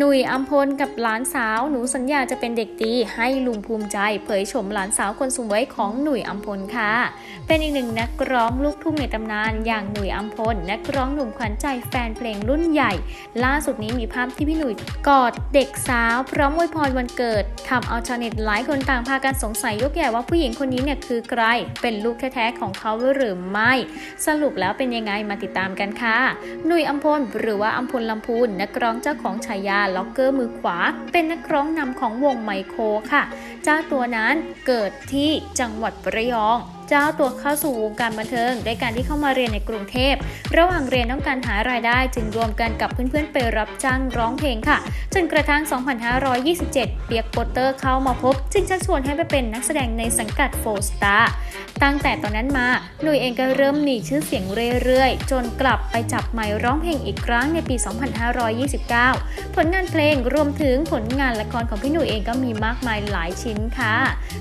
หนุ่ยอัมพลกับหลานสาวหนูสัญญาจะเป็นเด็กดีให้ลุงภูมิใจเผยชมหลานสาวคนสวยของหนุ่ยอัมพลค่ะ เป็นอีกหนึ่งนักร้องลูกทุ่งในตำนานอย่างหนุ่ยอัมพล นักร้องหนุ่มขวัญใจแฟนเพลงรุ่นใหญ่ ล่าสุดนี้มีภาพที่พี่หนุ่ยกอดเด็กสาวพร้อมอวยพรวันเกิดทำเอาชาวเน็ตหลายคนต่างพากันสงสัยยกใหญ่ว่าผู้หญิงคนนี้เนี่ยคือใคร เป็นลูกแท้ๆของเขาหรือไม่ สรุปแล้วเป็นยังไงมาติดตามกันค่ะหนุ่ยอัมพลหรือว่าอัมพลลำพูนนักร้องเจ้าของฉายาล็อกเกอร์มือขวา เป็นนักร้องนำของวงไมโครค่ะ เจ้าตัวนั้นเกิดที่จังหวัดระยอง เจ้าตัวเข้าสู่วงการบันเทิงด้วยการที่เข้ามาเรียนในกรุงเทพ ระหว่างเรียนต้องการหารายได้จึงรวมกันกับเพื่อนๆไปรับจ้างร้องเพลงค่ะ จนกระทั่ง 2527 เปียกโปเตอร์เข้ามาพบ จึงชักชวนให้ไปเป็นนักแสดงในสังกัดโฟสตาร์ตั้งแต่ตอนนั้นมาหนุ่ยเองก็เริ่มมีชื่อเสียงเรื่อยๆ จนกลับไปจับไมค์ร้องเพลงอีกครั้งในปี 2529 ผลงานเพลงรวมถึงผลงานละครของพี่หนุ่ยเองก็มีมากมายหลายชิ้นค่ะ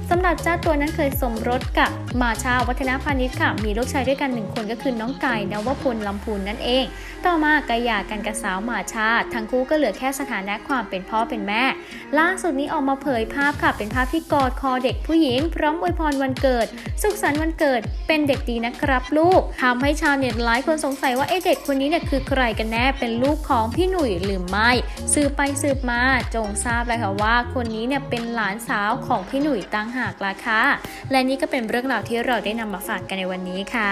สำหรับเจ้าตัวนั้นเคยสมรสกับมาชาวัฒนพานิชค่ะ มีลูกชายด้วยกันหนึ่งคนก็คือน้องไก่นวพลลำพูนนั่นเอง ต่อมากหยากันกับสาวหมาชา ทั้งคู่ก็เหลือแค่สถานะความเป็นพ่อเป็นแม่ ล่าสุดนี้ออกมาเผยภาพค่ะ เป็นภาพที่กอดคอเด็กผู้หญิง พร้อมอวยพรวันเกิด สุขสันต์วันเกิด เป็นเด็กดีนะครับลูกทำให้ชาวเน็ตหลายคนสงสัยว่าเอ๊ะเด็กคนนี้เนี่ยคือใครกันแน่ เป็นลูกของพี่หนุ่ยหรือไม่ สืบไปสืบมาจงทราบเลยค่ะว่า คนนี้เนี่ยเป็นหลานสาวของพี่หนุ่ยตั้งหากล่ะค่ะ และนี่ก็เป็นเรื่องราวที่เราได้นำมาฝากกันในวันนี้ค่ะ